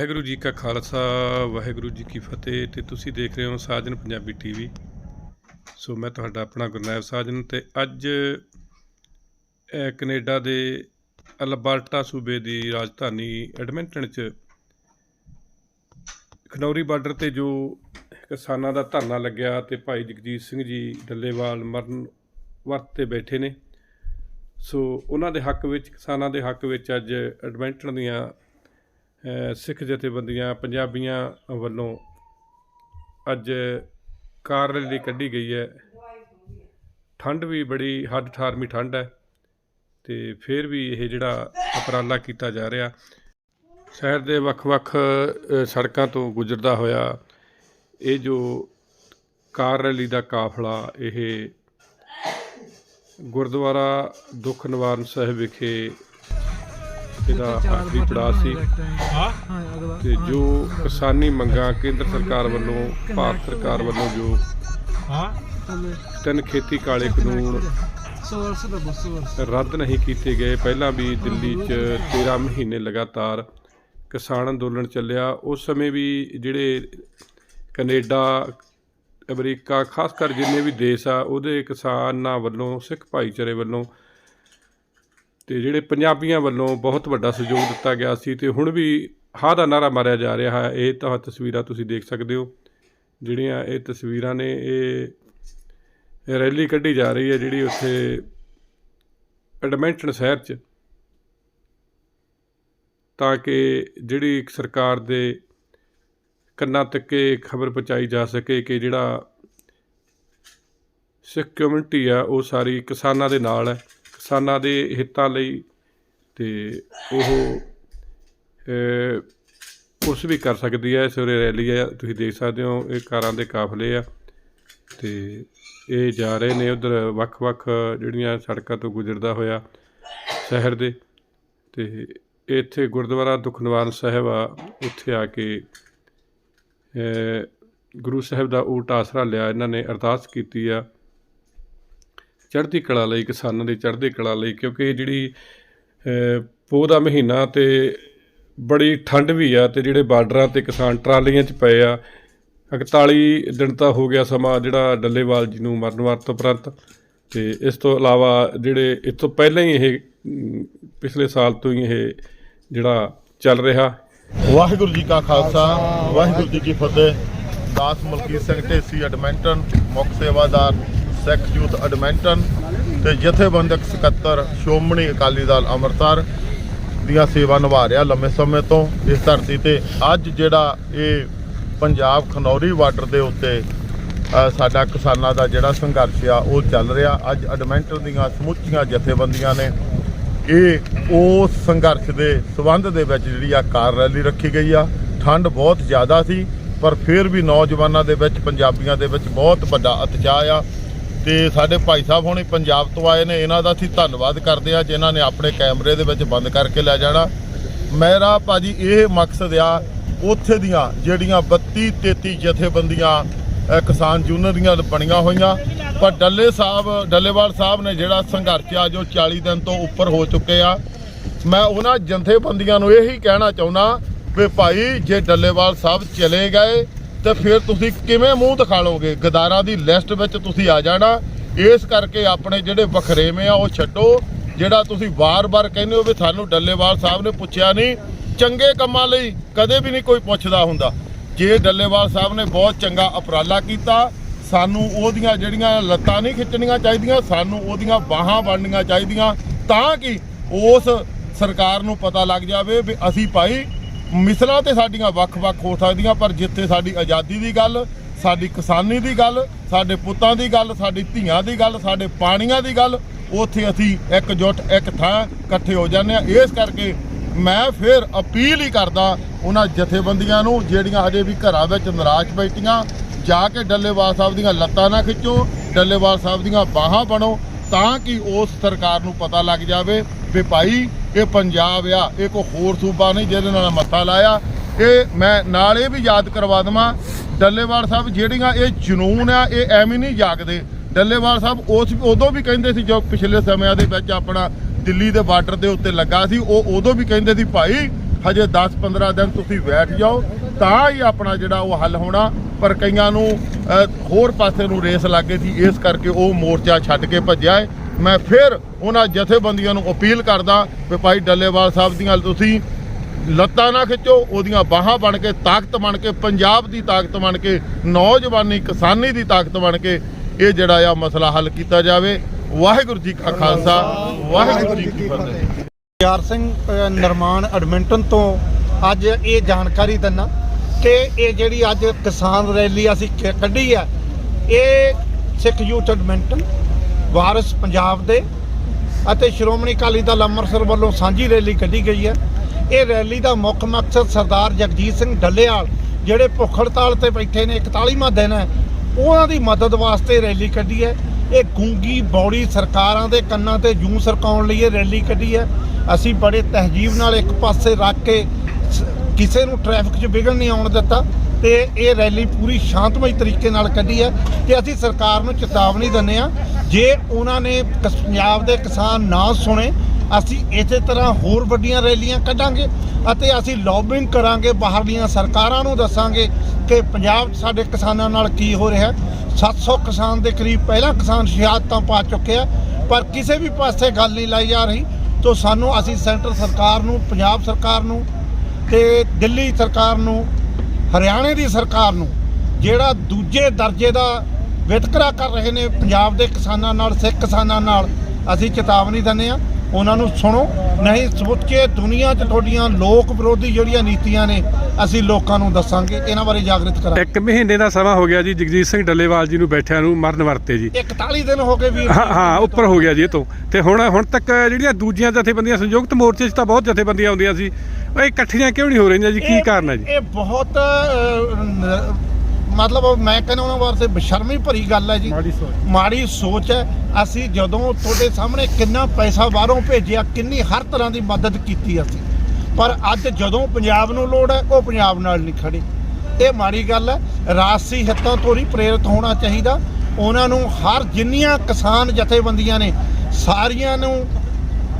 ਵਾਹਿਗੁਰੂ ਜੀ ਕਾ ਖਾਲਸਾ ਵਾਹਿਗੁਰੂ ਜੀ ਕੀ ਫਤਿਹ ਤੇ ਤੁਸੀਂ ਦੇਖ ਰਹੇ ਹੋ ਸਾਜਨ ਪੰਜਾਬੀ ਟੀਵੀ ਸੋ ਮੈਂ ਤੁਹਾਡਾ ਆਪਣਾ ਗੁਰਨਾਇਬ ਸਾਜਨ ਤੇ ਅੱਜ ਅਹ, ਕੈਨੇਡਾ ਦੇ ਅਲਬਰਟਾ ਸੂਬੇ ਦੀ ਰਾਜਧਾਨੀ ਐਡਮਿੰਟਨ ਚ ਖਨੌਰੀ ਬਾਰਡਰ ਤੇ ਜੋ ਕਿਸਾਨਾਂ ਦਾ ਧਰਨਾ ਲੱਗਿਆ ਤੇ ਭਾਈ ਜਗਜੀਤ ਸਿੰਘ ਜੀ ਡੱਲੇਵਾਲ ਮਰਨ ਵਰਤ ਤੇ ਬੈਠੇ ਨੇ। ਸੋ ਉਹਨਾਂ ਦੇ ਹੱਕ ਵਿੱਚ ਕਿਸਾਨਾਂ ਦੇ ਹੱਕ ਵਿੱਚ ਅੱਜ ਐਡਮਿੰਟਨ ਦੀਆਂ ਸਿੱਖ ਜਥੇਬੰਦੀਆਂ ਪੰਜਾਬੀਆਂ ਵੱਲੋਂ ਅੱਜ ਕਾਰ ਰੈਲੀ ਕੱਢੀ ਗਈ ਹੈ। ਠੰਡ ਵੀ ਬੜੀ, ਹੱਦ ਠਾਰਮੀ ਠੰਡ ਹੈ ਤੇ ਫਿਰ ਵੀ ਇਹ ਜਿਹੜਾ ਉਪਰਾਲਾ ਕੀਤਾ ਜਾ ਰਿਹਾ। ਸ਼ਹਿਰ ਦੇ ਵੱਖ-ਵੱਖ ਸੜਕਾਂ ਤੋਂ ਗੁਜ਼ਰਦਾ ਹੋਇਆ ਇਹ ਜੋ ਕਾਰ ਰੈਲੀ ਦਾ ਕਾਫਲਾ, ਇਹ ਗੁਰਦੁਆਰਾ ਦੁੱਖ ਨਿਵਾਰਨ ਸਾਹਿਬ ਵਿਖੇ ਇਹਦਾ ਆਖਰੀ ਪੜਾਅ ਸੀ। ਤੇ ਜੋ ਕਿਸਾਨੀ ਮੰਗਾਂ ਕੇਂਦਰ ਸਰਕਾਰ ਵੱਲੋਂ, ਭਾਰਤ ਸਰਕਾਰ ਵੱਲੋਂ ਜੋ ਤਿੰਨ ਖੇਤੀ ਕਾਲੇ ਕਾਨੂੰਨ ਰੱਦ ਨਹੀਂ ਕੀਤੇ ਗਏ, ਪਹਿਲਾਂ ਵੀ ਦਿੱਲੀ 'ਚ 13 ਮਹੀਨੇ ਲਗਾਤਾਰ ਕਿਸਾਨ ਅੰਦੋਲਨ ਚੱਲਿਆ। ਉਸ ਸਮੇਂ ਵੀ ਜਿਹੜੇ ਕੈਨੇਡਾ, ਅਮਰੀਕਾ, ਖਾਸ ਕਰ ਜਿੰਨੇ ਵੀ ਦੇਸ਼ ਆ, ਉਹਦੇ ਕਿਸਾਨਾਂ ਵੱਲੋਂ, ਸਿੱਖ ਭਾਈਚਾਰੇ ਵੱਲੋਂ ਤੇ ਜਿਹੜੇ ਪੰਜਾਬੀਆਂ ਵੱਲੋਂ ਬਹੁਤ ਵੱਡਾ ਸਹਿਯੋਗ ਦਿੱਤਾ ਗਿਆ ਸੀ ਤੇ ਹੁਣ ਵੀ ਹਾ ਦਾ ਨਾਰਾ ਮਾਰਿਆ ਜਾ ਰਿਹਾ ਹੈ, ਇਹ ਤਾਂ ਤਸਵੀਰਾਂ ਤੁਸੀਂ ਦੇਖ ਸਕਦੇ ਹੋ। ਜਿਹੜੀਆਂ ਇਹ ਤਸਵੀਰਾਂ ਨੇ, ਇਹ ਰੈਲੀ ਕੱਢੀ ਜਾ ਰਹੀ ਹੈ ਜਿਹੜੀ ਉੱਥੇ ਐਡਮੈਂਟਨ ਸ਼ਹਿਰ 'ਚ। ਤਾਂ ਕਿ ਜਿਹੜੀ ਇੱਕ ਸਰਕਾਰ ਦੇ ਕੰਨਾਂ ਤੱਕ ਇਹ ਖਬਰ ਪਹੁੰਚਾਈ ਜਾ ਸਕੇ ਕਿ ਜਿਹੜਾ ਸਿੱਖ ਕਮਿਊਨਿਟੀ ਆ, ਉਹ ਸਾਰੀ ਕਿਸਾਨਾਂ ਦੇ ਨਾਲ ਹੈ। ਕਿਸਾਨਾਂ ਦੇ ਹਿੱਤਾਂ ਲਈ ਤੇ ਉਹ ਕੁਝ ਵੀ ਕਰ ਸਕਦੀ ਹੈ ਸਵੇਰੇ ਰੈਲੀ ਆ ਤੁਸੀਂ ਦੇਖ ਸਕਦੇ ਹੋ, ਇਹ ਕਾਰਾਂ ਦੇ ਕਾਫਲੇ ਆ ਤੇ ਇਹ ਜਾ ਰਹੇ ਨੇ ਉਧਰ ਵੱਖ-ਵੱਖ ਜਿਹੜੀਆਂ ਸੜਕਾਂ ਤੋਂ ਗੁਜ਼ਰਦਾ ਹੋਇਆ ਸ਼ਹਿਰ ਦੇ ਤੇ ਇੱਥੇ ਗੁਰਦੁਆਰਾ ਦੁੱਖ ਨਿਵਾਰਨ ਸਾਹਿਬ ਆ, ਉੱਥੇ ਆ ਕੇ ਗੁਰੂ ਸਾਹਿਬ ਦਾ ਊਟ ਆਸਰਾ ਲਿਆ ਇਹਨਾਂ ਨੇ ਅਰਦਾਸ ਕੀਤੀ ਆ। ਚੜ੍ਹਦੀ ਕਲਾ ਲਈ, ਕਿਸਾਨਾਂ ਦੀ ਚੜ੍ਹਦੀ ਕਲਾ ਲਈ, ਕਿਉਂਕਿ ਇਹ ਜਿਹੜੀ ਪੋਹ ਦਾ ਮਹੀਨਾ ਤੇ ਬੜੀ ਠੰਡ ਵੀ ਆ ਤੇ ਜਿਹੜੇ ਬਾਰਡਰਾਂ ਤੇ ਕਿਸਾਨ ਟਰਾਲੀਆਂ 'ਚ ਪਏ ਆ 41 ਦਿਨ ਤਾਂ ਹੋ ਗਿਆ ਸਮਾਂ ਜਿਹੜਾ ਡੱਲੇਵਾਲ ਜੀ ਨੂੰ ਮਰਨ ਵਰਤ ਉਪਰੰਤ ਤੇ ਇਸ ਤੋਂ ਇਲਾਵਾ ਜਿਹੜੇ ਇਸ ਤੋਂ ਪਹਿਲਾਂ ਹੀ ਇਹ ਪਿਛਲੇ ਸਾਲ ਤੋਂ ਹੀ ਇਹ ਜਿਹੜਾ ਚੱਲ ਰਿਹਾ। ਵਾਹਿਗੁਰੂ ਜੀ ਕਾ ਖਾਲਸਾ, ਵਾਹਿਗੁਰੂ ਜੀ ਕੀ ਫਤਿਹ। ਦਾਸ ਮਲਕੀਤ ਸਿੰਘ ਢੇਸੀ, ਐਡਮਿੰਟਨ ਮੁੱਖ ਸੇਵਾਦਾਰ ਸਿੱਖ ਯੂਥ ਐਡਮਿੰਟਨ ਤੇ ਜਥੇਬੰਦਕ ਸਕੱਤਰ ਸ਼੍ਰੋਮਣੀ ਅਕਾਲੀ ਦਲ ਅੰਮ੍ਰਿਤਸਰ ਦੀਆਂ ਸੇਵਾ ਨਿਭਾ ਰਿਹਾ ਲੰਮੇ ਸਮੇਂ ਤੋਂ ਇਸ ਧਰਤੀ ਤੇ। ਅੱਜ ਜਿਹੜਾ ਇਹ ਪੰਜਾਬ ਖਨੌਰੀ ਬਾਰਡਰ ਦੇ ਉੱਤੇ ਸਾਡਾ ਕਿਸਾਨਾਂ ਦਾ ਜਿਹੜਾ ਸੰਘਰਸ਼ ਆ, ਉਹ ਚੱਲ ਰਿਹਾ। ਅੱਜ ਐਡਮਿੰਟਨ ਦੀਆਂ ਸਮੁੱਚੀਆਂ ਜਥੇਬੰਦੀਆਂ ਨੇ ਇਹ ਉਸ ਸੰਘਰਸ਼ ਦੇ ਸਬੰਧ ਦੇ ਵਿੱਚ ਜਿਹੜੀ ਆ ਕਾਰ ਰੈਲੀ ਰੱਖੀ ਗਈ ਆ। ਠੰਡ ਬਹੁਤ ਜ਼ਿਆਦਾ ਸੀ, ਪਰ ਫਿਰ ਵੀ ਨੌਜਵਾਨਾਂ ਦੇ ਵਿੱਚ, ਪੰਜਾਬੀਆਂ ਦੇ ਵਿੱਚ ਬਹੁਤ ਵੱਡਾ ਉਤਸ਼ਾਹ ਆ। ਤੇ ਸਾਡੇ ਭਾਈ ਸਾਹਿਬ ਹੁਣੇ ਪੰਜਾਬ ਤੋਂ ਆਏ ਨੇ, ਇਹਨਾਂ ਦਾ ਅਸੀਂ ਧੰਨਵਾਦ ਕਰਦੇ ਆ ਜਿਨ੍ਹਾਂ ਨੇ ਆਪਣੇ ਕੈਮਰੇ ਦੇ ਵਿੱਚ ਬੰਦ ਕਰਕੇ ਲੈ ਜਾਣਾ। ਮੇਰਾ ਭਾਜੀ ਇਹ ਮਕਸਦ ਆ, ਉੱਥੇ ਦੀਆਂ ਜਿਹੜੀਆਂ 32 33 ਜਥੇਬੰਦੀਆਂ ਕਿਸਾਨ ਯੂਨੀਅਨ ਦੀਆਂ ਬਣੀਆਂ ਹੋਈਆਂ, ਪਰ ਡੱਲੇ ਸਾਹਿਬ, ਡੱਲੇਵਾਲ ਸਾਹਿਬ ਨੇ ਜਿਹੜਾ ਸੰਘਰਸ਼ ਆ, ਜੋ 40 ਦਿਨ ਤੋਂ ਉੱਪਰ ਹੋ ਚੁੱਕੇ ਆ, ਮੈਂ ਉਹਨਾਂ ਜਥੇਬੰਦੀਆਂ ਨੂੰ ਇਹੀ ਕਹਿਣਾ ਚਾਹੁੰਦਾ ਵੀ ਭਾਈ, ਜੇ ਡੱਲੇਵਾਲ ਸਾਹਿਬ ਚਲੇ ਗਏ ਤੇ ਫਿਰ ਤੁਸੀਂ ਕਿਵੇਂ ਮੂੰਹ ਦਿਖਾ ਲਓਗੇ? ਗਦਾਰਾਂ ਦੀ ਲਿਸਟ ਵਿੱਚ ਤੁਸੀਂ ਆ ਜਾਣਾ। ਇਸ ਕਰਕੇ ਆਪਣੇ ਜਿਹੜੇ ਵਖਰੇਵੇਂ ਆ, ਉਹ ਛੱਡੋ। ਜਿਹੜਾ ਤੁਸੀਂ ਵਾਰ-ਵਾਰ ਕਹਿੰਦੇ ਹੋ ਵੀ ਸਾਨੂੰ ਡੱਲੇਵਾਲ ਸਾਹਿਬ ਨੇ ਪੁੱਛਿਆ ਨਹੀਂ, ਚੰਗੇ ਕੰਮਾਂ ਲਈ ਕਦੇ ਵੀ ਨਹੀਂ ਕੋਈ ਪੁੱਛਦਾ ਹੁੰਦਾ। ਜੇ ਡੱਲੇਵਾਲ ਸਾਹਿਬ ਨੇ ਬਹੁਤ ਚੰਗਾ ਉਪਰਾਲਾ ਕੀਤਾ, ਸਾਨੂੰ ਉਹਦੀਆਂ ਜਿਹੜੀਆਂ ਲੱਤਾਂ ਨਹੀਂ ਖਿੱਚਣੀਆਂ ਚਾਹੀਦੀਆਂ, ਸਾਨੂੰ ਉਹਦੀਆਂ ਬਾਹਾਂ ਬਣਨੀਆਂ ਚਾਹੀਦੀਆਂ, ਤਾਂ ਕਿ ਉਸ ਸਰਕਾਰ ਨੂੰ ਪਤਾ ਲੱਗ ਜਾਵੇ ਵੀ ਅਸੀਂ ਭਾਈ ਮਿਸਲਾਂ ਤੇ ਸਾਡੀਆਂ ਵੱਖ-ਵੱਖ ਹੋ ਸਕਦੀਆਂ, ਪਰ ਜਿੱਥੇ ਸਾਡੀ ਆਜ਼ਾਦੀ ਦੀ ਗੱਲ, ਸਾਡੀ ਕਿਸਾਨੀ ਦੀ ਗੱਲ, ਸਾਡੇ ਪੁੱਤਾਂ ਦੀ ਗੱਲ, ਸਾਡੀ ਧੀਆਂ ਦੀ ਗੱਲ, ਸਾਡੇ ਪਾਣੀਆਂ ਦੀ ਗੱਲ, ਉੱਥੇ ਅਸੀਂ ਇੱਕ ਜੁੱਟ ਇੱਕ ਥਾਂ ਇਕੱਠੇ ਹੋ ਜਾਂਦੇ ਆ ਇਸ ਕਰਕੇ ਮੈਂ ਫਿਰ ਅਪੀਲ ਹੀ ਕਰਦਾ ਉਹਨਾਂ ਜਥੇਬੰਦੀਆਂ ਨੂੰ, ਜਿਹੜੀਆਂ ਹਜੇ ਵੀ ਘਰਾਂ ਵਿੱਚ ਨਿਰਾਸ਼ ਬੈਠੀਆਂ, ਜਾ ਕੇ ਡੱਲੇਵਾਲ ਸਾਹਿਬ ਦੀਆਂ ਲੱਤਾਂ ਨਾ ਖਿੱਚੋ, ਡੱਲੇਵਾਲ ਸਾਹਿਬ ਦੀਆਂ ਬਾਹਾਂ ਬਣੋ, ਤਾਂ ਕਿ ਉਸ ਸਰਕਾਰ ਨੂੰ ਪਤਾ ਲੱਗ ਜਾਵੇ ਵੀ ਭਾਈ ਇਹ ਪੰਜਾਬ ਆ, ਇਹ ਕੋਈ ਹੋਰ ਸੂਬਾ ਨਹੀਂ ਜਿਹਦੇ ਨਾਲ ਮੱਥਾ ਲਾਇਆ। ਇਹ ਮੈਂ ਨਾਲ ਇਹ ਵੀ ਯਾਦ ਕਰਵਾ ਦਵਾਂ, ਡੱਲੇਵਾਲ ਸਾਹਿਬ ਜਿਹੜੀਆਂ ਇਹ ਜਨੂਨ ਆ, ਇਹ ਐਵੇਂ ਨਹੀਂ ਜਾਗਦੇ। ਡੱਲੇਵਾਲ ਸਾਹਿਬ ਉਸ ਉਦੋਂ ਵੀ ਕਹਿੰਦੇ ਸੀ ਜੋ ਪਿਛਲੇ ਸਮਿਆਂ ਦੇ ਵਿੱਚ ਆਪਣਾ ਦਿੱਲੀ ਦੇ ਬਾਰਡਰ ਦੇ ਉੱਤੇ ਲੱਗਾ ਸੀ, ਉਹ ਉਦੋਂ ਵੀ ਕਹਿੰਦੇ ਸੀ, ਭਾਈ, ਹਜੇ 10-15 ਦਿਨ ਤੁਸੀਂ ਬੈਠ ਜਾਓ, ਤਾਂ ਹੀ ਆਪਣਾ ਜਿਹੜਾ ਉਹ ਹੱਲ ਹੋਣਾ। ਪਰ ਕਈਆਂ ਨੂੰ ਹੋਰ ਪਾਸੇ ਨੂੰ ਰੇਸ ਲੱਗੇ ਸੀ, ਇਸ ਕਰਕੇ ਉਹ ਮੋਰਚਾ ਛੱਡ ਕੇ ਭੱਜਿਆ ਹੈ ਮੈਂ ਫਿਰ ਉਹਨਾਂ ਜਥੇਬੰਦੀਆਂ ਨੂੰ ਅਪੀਲ ਕਰਦਾ ਵੀ ਭਾਈ ਡੱਲੇਵਾਲ ਸਾਹਿਬ ਦੀਆਂ ਤੁਸੀਂ ਲੱਤਾਂ ਨਾ ਖਿੱਚੋ, ਉਹਦੀਆਂ ਬਾਹਾਂ ਬਣ ਕੇ, ਤਾਕਤ ਬਣ ਕੇ, ਪੰਜਾਬ ਦੀ ਤਾਕਤ ਬਣ ਕੇ, ਨੌਜਵਾਨੀ, ਕਿਸਾਨੀ ਦੀ ਤਾਕਤ ਬਣ ਕੇ ਇਹ ਜਿਹੜਾ ਆ ਮਸਲਾ ਹੱਲ ਕੀਤਾ ਜਾਵੇ। ਵਾਹਿਗੁਰੂ ਜੀ ਕਾ ਖਾਲਸਾ, ਵਾਹਿਗੁਰੂ ਜੀ ਕੀ ਫਤਿਹ। ਯਾਰ ਸਿੰਘ ਨਿਰਮਾਣ ਐਡਮਿੰਟਨ ਤੋਂ ਅੱਜ ਇਹ ਜਾਣਕਾਰੀ ਦਿੰਨਾ ਕਿ ਇਹ ਜਿਹੜੀ ਅੱਜ ਕਿਸਾਨ ਰੈਲੀ ਅਸੀਂ ਕੱਢੀ ਆ, ਇਹ ਸਿੱਖ ਯੂਥ ਐਡਮਿੰਟਨ ਵਾਰਿਸ ਪੰਜਾਬ ਦੇ ਅਤੇ ਸ਼੍ਰੋਮਣੀ ਅਕਾਲੀ ਦਲ ਅੰਮ੍ਰਿਤਸਰ ਵੱਲੋਂ ਸਾਂਝੀ ਰੈਲੀ ਕੱਢੀ ਗਈ ਹੈ। ਇਹ ਰੈਲੀ ਦਾ ਮੁੱਖ ਮਕਸਦ ਸਰਦਾਰ ਜਗਜੀਤ ਸਿੰਘ ਡੱਲੇਵਾਲ ਜਿਹੜੇ ਭੁੱਖ ਹੜਤਾਲ ਤੇ ਬੈਠੇ ਨੇ 41ਵਾਂ ਦਿਨ ਹੈ, ਉਹਨਾਂ ਦੀ ਮਦਦ ਵਾਸਤੇ ਰੈਲੀ ਕੱਢੀ ਹੈ। ਇਹ ਗੂੰਗੀ ਬੌੜੀ ਸਰਕਾਰਾਂ ਦੇ ਕੰਨਾਂ ਤੇ ਜੂੰ ਸਰਕਾਉਣ ਲਈ ਇਹ ਰੈਲੀ ਕੱਢੀ ਹੈ। ਅਸੀਂ ਬੜੇ ਤਹਿਜੀਬ ਨਾਲ ਇੱਕ ਪਾਸੇ ਰੱਖ ਕੇ ਕਿਸੇ ਨੂੰ ਟ੍ਰੈਫਿਕ 'ਚ ਵਿਘਨ ਨਹੀਂ ਆਉਣ ਦਿੱਤਾ ਤੇ ਇਹ ਰੈਲੀ ਪੂਰੀ ਸ਼ਾਂਤਮਈ ਤਰੀਕੇ ਨਾਲ ਕੱਢੀ ਹੈ ਤੇ ਅਸੀਂ ਸਰਕਾਰ ਨੂੰ ਚੇਤਾਵਨੀ ਦਿੰਦੇ ਆ ਜੇ ਉਹਨਾਂ ਨੇ ਕਸ- ਪੰਜਾਬ ਦੇ ਕਿਸਾਨ ਨਾ ਸੁਣੇ, ਅਸੀਂ ਇਸੇ ਤਰ੍ਹਾਂ ਹੋਰ ਵੱਡੀਆਂ ਰੈਲੀਆਂ ਕੱਢਾਂਗੇ ਅਤੇ ਅਸੀਂ ਲੌਬਿੰਗ ਕਰਾਂਗੇ ਬਾਹਰਲੀਆਂ ਸਰਕਾਰਾਂ ਨੂੰ ਦੱਸਾਂਗੇ ਕਿ ਪੰਜਾਬ ਸਾਡੇ ਕਿਸਾਨਾਂ ਨਾਲ ਕੀ ਹੋ ਰਿਹਾ 700 ਕਿਸਾਨ ਦੇ ਕਰੀਬ ਪਹਿਲਾਂ ਕਿਸਾਨ ਸ਼ਹਾਦਤਾਂ ਪਾ ਚੁੱਕੇ ਆ, ਪਰ ਕਿਸੇ ਵੀ ਪਾਸੇ ਗੱਲ ਨਹੀਂ ਲਾਈ ਜਾ ਰਹੀ। ਤੋਂ ਸਾਨੂੰ ਅਸੀਂ ਸੈਂਟਰ ਸਰਕਾਰ ਨੂੰ, ਪੰਜਾਬ ਸਰਕਾਰ ਨੂੰ ਤੇ ਦਿੱਲੀ ਸਰਕਾਰ ਨੂੰ, ਹਰਿਆਣੇ ਦੀ ਸਰਕਾਰ ਨੂੰ, ਜਿਹੜਾ ਦੂਜੇ ਦਰਜੇ ਦਾ ਵਿਤਕਰਾ ਕਰ ਰਹੇ ਨੇ ਪੰਜਾਬ ਦੇ ਕਿਸਾਨਾਂ ਨਾਲ ਸਿੱਖ ਕਿਸਾਨਾਂ ਨਾਲ। ਅਸੀਂ ਚੇਤਾਵਨੀ ਦਿੰਦੇ ਆ ਉਹਨਾਂ ਨੂੰ ਸੁਣੋ। ਨਹੀਂ ਸਮੁੱਚੇ ਦੁਨੀਆ 'ਚ ਤੁਹਾਡੀਆਂ ਲੋਕ ਵਿਰੋਧੀ ਜਿਹੜੀਆਂ ਨੀਤੀਆਂ ਨੇ ਅਸੀਂ ਲੋਕਾਂ ਨੂੰ ਦੱਸਾਂਗੇ। ਇਹਨਾਂ ਬਾਰੇ ਜਾਗਰਿਤ ਕਰਾਂਗੇ। ਇੱਕ ਮਹੀਨੇ ਦਾ ਸਮਾਂ ਹੋ ਗਿਆ ਜੀ ਜਗਜੀਤ ਸਿੰਘ ਡੱਲੇਵਾਲ ਜੀ ਨੂੰ ਬੈਠਿਆਂ ਨੂੰ ਮਰਨ ਵਰਤੇ ਜੀ। 41 ਦਿਨ ਹੋ ਗਏ ਵੀਰ ਹਾਂ ਹਾਂ ਉੱਪਰ ਹੋ ਗਿਆ ਜੀ ਇਹ ਤੋਂ। ਤੇ ਹੁਣ ਹੁਣ ਤੱਕ ਜਿਹੜੀਆਂ ਦੂਜੀਆਂ ਜਥੇਬੰਦੀਆਂ ਸੰਯੁਕਤ ਮੋਰਚੇ 'ਚ ਤਾਂ ਬਹੁਤ ਜਥੇਬੰਦੀਆਂ ਆਉਂਦੀਆਂ ਸੀ। ਉਹ ਇਹ ਇਕੱਠੀਆਂ ਕਿਉਂ ਨਹੀਂ ਹੋ ਰਹੀਆਂ ਜੀ? ਕੀ ਕਾਰਨ ਹੈ ਜੀ? ਇਹ ਬਹੁਤ ਮਤਲਬ ਮੈਂ ਕਹਿੰਦਾ ਉਹਨਾਂ ਵਾਸਤੇ ਬਸ਼ਰਮੀ ਭਰੀ ਗੱਲ ਹੈ ਜੀ। ਮਾੜੀ ਸੋਚ। ਹੈ। ਅਸੀਂ ਜਦੋਂ ਤੁਹਾਡੇ ਸਾਹਮਣੇ ਕਿੰਨਾ ਪੈਸਾ ਬਾਹਰੋਂ ਭੇਜਿਆ ਕਿੰਨੀ ਹਰ ਤਰ੍ਹਾਂ ਦੀ ਮਦਦ ਕੀਤੀ ਅਸੀਂ। ਪਰ ਅੱਜ ਜਦੋਂ ਪੰਜਾਬ ਨੂੰ ਲੋੜ ਹੈ ਉਹ ਪੰਜਾਬ ਨਾਲ ਨਹੀਂ ਖੜੇ। ਇਹ ਮਾੜੀ ਗੱਲ ਹੈ। ਰਾਜਸੀ ਹਿੱਤਾਂ ਤੋਂ ਹੀ ਪ੍ਰੇਰਿਤ ਹੋਣਾ ਚਾਹੀਦਾ। ਉਹਨਾਂ ਨੂੰ ਹਰ ਜਿੰਨੀਆਂ ਕਿਸਾਨ ਜਥੇਬੰਦੀਆਂ ਨੇ ਸਾਰੀਆਂ ਨੂੰ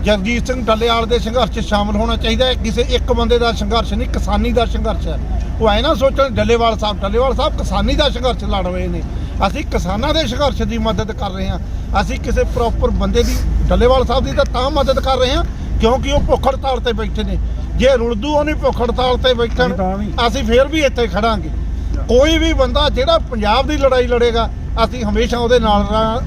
ਜਗਜੀਤ ਸਿੰਘ ਡੱਲੇਵਾਲ ਦੇ ਸੰਘਰਸ਼ 'ਚ ਸ਼ਾਮਲ ਹੋਣਾ ਚਾਹੀਦਾ ਹੈ। ਕਿਸੇ ਇੱਕ ਬੰਦੇ ਦਾ ਸੰਘਰਸ਼ ਨਹੀਂ ਕਿਸਾਨੀ ਦਾ ਸੰਘਰਸ਼ ਹੈ। ਉਹ ਐ ਨਾ ਸੋਚਣ ਡੱਲੇਵਾਲ ਸਾਹਿਬ ਡੱਲੇਵਾਲ ਸਾਹਿਬ ਕਿਸਾਨੀ ਦਾ ਸੰਘਰਸ਼ ਲੜ ਰਹੇ ਨੇ। ਅਸੀਂ ਕਿਸਾਨਾਂ ਦੇ ਸੰਘਰਸ਼ ਦੀ ਮਦਦ ਕਰ ਰਹੇ ਹਾਂ। ਅਸੀਂ ਕਿਸੇ ਪ੍ਰੋਪਰ ਬੰਦੇ ਦੀ ਡੱਲੇਵਾਲ ਸਾਹਿਬ ਦੀ ਤਾਂ ਤਾਂ ਮਦਦ ਕਰ ਰਹੇ ਹਾਂ ਕਿਉਂਕਿ ਉਹ ਭੁੱਖ ਹੜਤਾਲ ਤੇ ਬੈਠੇ ਨੇ। ਜੇ ਰੁਲਦੂ ਉਹਨੇ ਭੁੱਖ ਹੜਤਾਲ ਤੇ ਬੈਠਣ ਅਸੀਂ ਫੇਰ ਵੀ ਇੱਥੇ ਖੜਾਂਗੇ। ਕੋਈ ਵੀ ਬੰਦਾ ਜਿਹੜਾ ਪੰਜਾਬ ਦੀ ਲੜਾਈ ਲੜੇਗਾ ਅਸੀਂ ਹਮੇਸ਼ਾ ਉਹਦੇ ਨਾਲ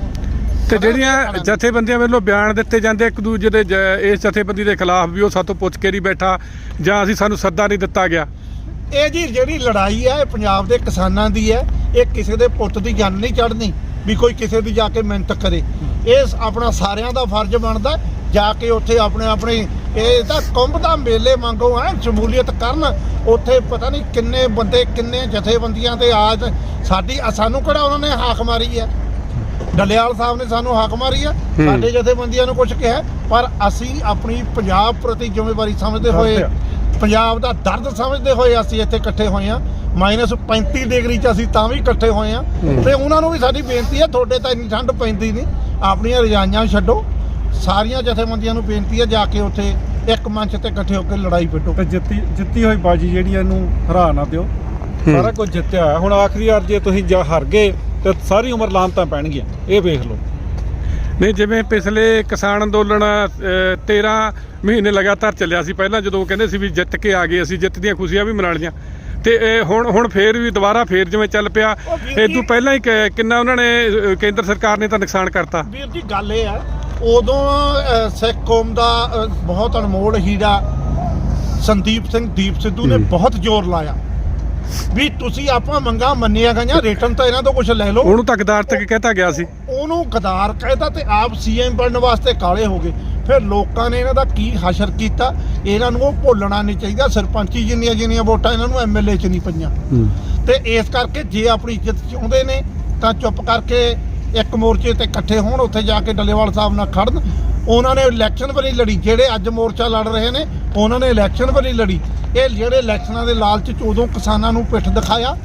ਤੇ ਜਿਹੜੀਆਂ ਜਥੇਬੰਦੀਆਂ ਵੱਲੋਂ ਬਿਆਨ ਦਿੱਤੇ ਜਾਂਦੇ, ਇੱਕ ਦੂਜੇ ਦੇ ਜ- ਇਸ ਜਥੇਬੰਦੀ ਦੇ ਖਿਲਾਫ ਵੀ ਉਹ ਸਾਤੋਂ ਪੁੱਛ ਕੇ ਨਹੀਂ ਬੈਠਾ, ਜਾਂ ਅਸੀਂ ਸਾਨੂੰ ਸੱਦਾ ਨਹੀਂ ਦਿੱਤਾ ਗਿਆ। ਇਹ ਜੀ ਜਿਹੜੀ ਲੜਾਈ ਹੈ, ਇਹ ਪੰਜਾਬ ਦੇ ਕਿਸਾਨਾਂ ਦੀ ਹੈ, ਇਹ ਕਿਸੇ ਦੇ ਪੁੱਤ ਦੀ ਜਨ ਨਹੀਂ ਚੜਨੀ ਵੀ ਕੋਈ ਕਿਸੇ ਦੀ ਜਾ ਕੇ ਮਿਹਨਤ ਕਰੇ। ਇਹ ਆਪਣਾ ਸਾਰਿਆਂ ਦਾ ਫਰਜ਼ ਬਣਦਾ, ਜਾ ਕੇ ਉੱਥੇ ਆਪਣੇ ਆਪਣੇ ਇਹ ਤਾਂ ਕੁੰਭ ਦਾ ਮੇਲੇ ਮੰਗੋ ਹੈ, ਸ਼ਮੂਲੀਅਤ ਕਰਨ। ਉੱਥੇ ਪਤਾ ਨਹੀਂ ਕਿੰਨੇ ਬੰਦੇ, ਕਿੰਨੇ ਜਥੇਬੰਦੀਆਂ ਤੇ ਆਜ ਸਾਡੀ ਸਾਨੂੰ ਕਿਹੜਾ ਉਹਨਾਂ ਨੇ ਹਾਕ ਮਾਰੀ ਹੈ? ਡੱਲੇਵਾਲ ਸਾਹਿਬ ਨੇ ਸਾਨੂੰ ਹਾਕ ਮਾਰੀ ਹੂੰ। ਸਾਡੇ ਜਥੇਬੰਦੀਆਂ ਨੂੰ ਕੁਝ ਕਿਹਾ ਪਰ ਅਸੀਂ ਆਪਣੀ ਪੰਜਾਬ ਪ੍ਰਤੀ ਜ਼ਿੰਮੇਵਾਰੀ ਸਮਝਦੇ ਹੋਏ ਪੰਜਾਬ ਦਾ ਦਰਦ ਸਮਝਦੇ ਹੋਏ ਅਸੀਂ ਇੱਥੇ ਇਕੱਠੇ ਹੋਏ ਆ। ਮਾਈਨਸ 35 ਡਿਗਰੀ ਚ ਅਸੀਂ ਤਾਂ ਵੀ ਇਕੱਠੇ ਹੋਏ ਆ। ਤੇ ਉਹਨਾਂ ਨੂੰ ਵੀ ਸਾਡੀ ਬੇਨਤੀ ਹੈ ਤੁਹਾਡੇ ਤਾਂ ਇੰਨੀ ਠੰਡ ਪੈਂਦੀ ਨਹੀਂ। ਆਪਣੀਆਂ ਰਜਾਈਆਂ ਛੱਡੋ। ਸਾਰੀਆਂ ਜਥੇਬੰਦੀਆਂ ਨੂੰ ਬੇਨਤੀ ਹੈ ਜਾ ਕੇ ਉੱਥੇ ਇੱਕ ਮੰਚ ਤੇ ਇਕੱਠੇ ਹੋ ਕੇ ਲੜਾਈ ਪਿੱਟੋ। ਤੇ ਜਿੱਤੀ ਜਿੱਤੀ ਹੋਈ ਬਾਜੀ ਜਿਹੜੀ ਆ ਇਹਨੂੰ ਹਰਾ ਨਾ ਦਿਓ। ਸਾਰਾ ਕੁਝ ਜਿੱਤਿਆ ਹੋਇਆ। ਹੁਣ ਆਖਰੀ ਵਾਰ ਜੇ ਤੁਸੀਂ ਜਾ ਹਾਰ ਗਏ ਤੇ ਸਾਰੀ ਉਮਰ ਲਾਂਤਾਂ ਪੈਣਗੀਆਂ ਇਹ ਵੇਖ ਲਓ। ਨਹੀਂ ਜਿਵੇਂ ਪਿਛਲੇ ਕਿਸਾਨ ਅੰਦੋਲਨ ਅ, 13 ਮਹੀਨੇ ਲਗਾਤਾਰ ਚੱਲਿਆ ਸੀ ਪਹਿਲਾਂ ਜਦੋਂ ਕਹਿੰਦੇ ਸੀ ਵੀ ਜਿੱਤ ਕੇ ਆ ਗਏ ਅਸੀਂ ਜਿੱਤ ਦੀਆਂ ਖੁਸ਼ੀਆਂ ਵੀ ਮਨਾ ਲਈਆਂ ਤੇ ਇਹ ਹੁਣ ਹੁਣ ਫੇਰ ਵੀ ਦੁਬਾਰਾ ਫੇਰ ਜਿਵੇਂ ਚੱਲ ਪਿਆ ਇਹ ਤੋਂ ਪਹਿਲਾਂ ਹੀ ਕਿੰਨਾ ਉਹਨਾਂ ਨੇ ਕੇਂਦਰ ਸਰਕਾਰ ਨੇ ਤਾਂ ਨੁਕਸਾਨ ਕਰਤਾ। ਵੀਰ ਜੀ ਗੱਲ ਇਹ ਆ ਉਦੋਂ ਸਿੱਖ ਕੌਮ ਦਾ ਬਹੁਤ ਅਨਮੋਲ ਹੀਰਾ ਸੰਦੀਪ ਸਿੰਘ ਦੀਪ ਸਿੱਧੂ ਨੇ। ਬਹੁਤ ਜ਼ੋਰ ਲਾਇਆ। ਵੀ ਤੁਸੀਂ ਆਪਾਂ ਮੰਗਾ ਮੰਨੀਆਂ ਗਈਆਂ ਰਿਟਰਨ ਤਾਂ ਇਹਨਾਂ ਤੋਂ ਕੁਝ ਲੈ ਲਓ। ਉਹਨੂੰ ਤਾਂ ਗਦਾਰ ਤੱਕ ਕਹਿਤਾ ਗਿਆ ਸੀ। ਉਹਨੂੰ ਗਦਾਰ ਕਹਿਤਾ ਤੇ ਆਪ ਸੀਐਮ ਬਣਨ ਵਾਸਤੇ ਕਾਲੇ ਹੋ ਗਏ। ਫਿਰ ਲੋਕਾਂ ਨੇ ਇਹਨਾਂ ਦਾ ਕੀ ਹਸ਼ਰ ਕੀਤਾ? ਇਹਨਾਂ ਨੂੰ ਉਹ ਭੁੱਲਣਾ ਨਹੀਂ ਚਾਹੀਦਾ। ਸਰਪੰਚੀ ਜਿੰਨੀਆਂ ਜਿੰਨੀਆਂ ਵੋਟਾਂ ਇਹਨਾਂ ਨੂੰ ਐਮਐਲਏ 'ਚ ਨਹੀਂ ਪਈਆਂ। ਤੇ ਇਸ ਕਰਕੇ ਜੇ ਆਪਣੀ ਇੱਜ਼ਤ ਚਾਹੁੰਦੇ ਨੇ ਤਾਂ ਚੁੱਪ ਕਰਕੇ ਇੱਕ ਮੋਰਚੇ ਤੇ ਇਕੱਠੇ ਹੋਣ ਉੱਥੇ ਜਾ ਕੇ ਡੱਲੇਵਾਲ ਸਾਹਿਬ ਨਾਲ ਖੜਨ। ਉਹਨਾਂ ਨੇ ਇਲੈਕਸ਼ਨ ਵੀ ਨਹੀਂ ਲੜੀ। ਜਿਹੜੇ ਅੱਜ ਮੋਰਚਾ ਲੜ ਰਹੇ ਨੇ ਉਹਨਾਂ ਨੇ ਇਲੈਕਸ਼ਨ ਵੀ ਨਹੀਂ ਲੜੀ। ਇਹ ਜਿਹੜੇ ਇਲੈਕਸ਼ਨਾਂ ਦੇ ਲਾਲਚ ਚ ਉਦੋਂ ਕਿਸਾਨਾਂ ਨੂੰ ਪਿੱਠ ਦਿਖਾਇਆ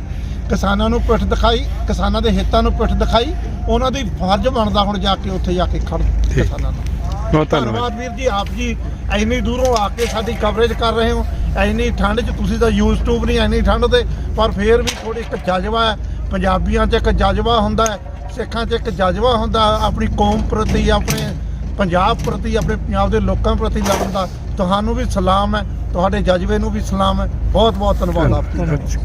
ਕਿਸਾਨਾਂ ਨੂੰ ਪਿੱਠ ਦਿਖਾਈ ਕਿਸਾਨਾਂ ਦੇ ਹਿੱਤਾਂ ਨੂੰ ਪਿੱਠ ਦਿਖਾਈ ਉਹਨਾਂ ਦੀ ਫਰਜ਼ ਬਣਦਾ ਹੁਣ ਜਾ ਕੇ ਉੱਥੇ ਜਾ ਕੇ ਖੜਨ ਕਿਸਾਨਾਂ ਨੂੰ ਬਹੁਤ ਧੰਨਵਾਦ। ਵੀਰ ਜੀ ਆਪ ਜੀ ਇੰਨੀ ਦੂਰੋਂ ਆ ਕੇ ਸਾਡੀ ਕਵਰੇਜ ਕਰ ਰਹੇ ਹੋ ਇੰਨੀ ਠੰਡ 'ਚ ਤੁਸੀਂ ਤਾਂ ਵੀ ਨਹੀਂ ਇੰਨੀ ਠੰਡ ਤੇ ਪਰ ਫੇਰ ਵੀ ਥੋੜੀ ਇੱਕ ਜਜ਼ਬਾ ਹੈ ਪੰਜਾਬੀਆਂ 'ਚ ਇੱਕ ਜਜ਼ਬਾ ਹੁੰਦਾ ਹੈ ਸਿੱਖਾਂ 'ਚ ਇੱਕ ਜਜ਼ਬਾ ਹੁੰਦਾ ਆਪਣੀ ਕੌਮ ਪ੍ਰਤੀ ਆਪਣੇ ਪੰਜਾਬ ਪ੍ਰਤੀ ਆਪਣੇ ਪੰਜਾਬ ਦੇ ਲੋਕਾਂ ਪ੍ਰਤੀ ਲੜਨ ਦਾ ਤੁਹਾਨੂੰ ਵੀ ਸਲਾਮ ਹੈ ਤੁਹਾਡੇ ਜਜ਼ਬੇ ਨੂੰ ਵੀ ਸਲਾਮ ਹੈ। ਬਹੁਤ ਬਹੁਤ ਧੰਨਵਾਦ ਆਪ ਜੀ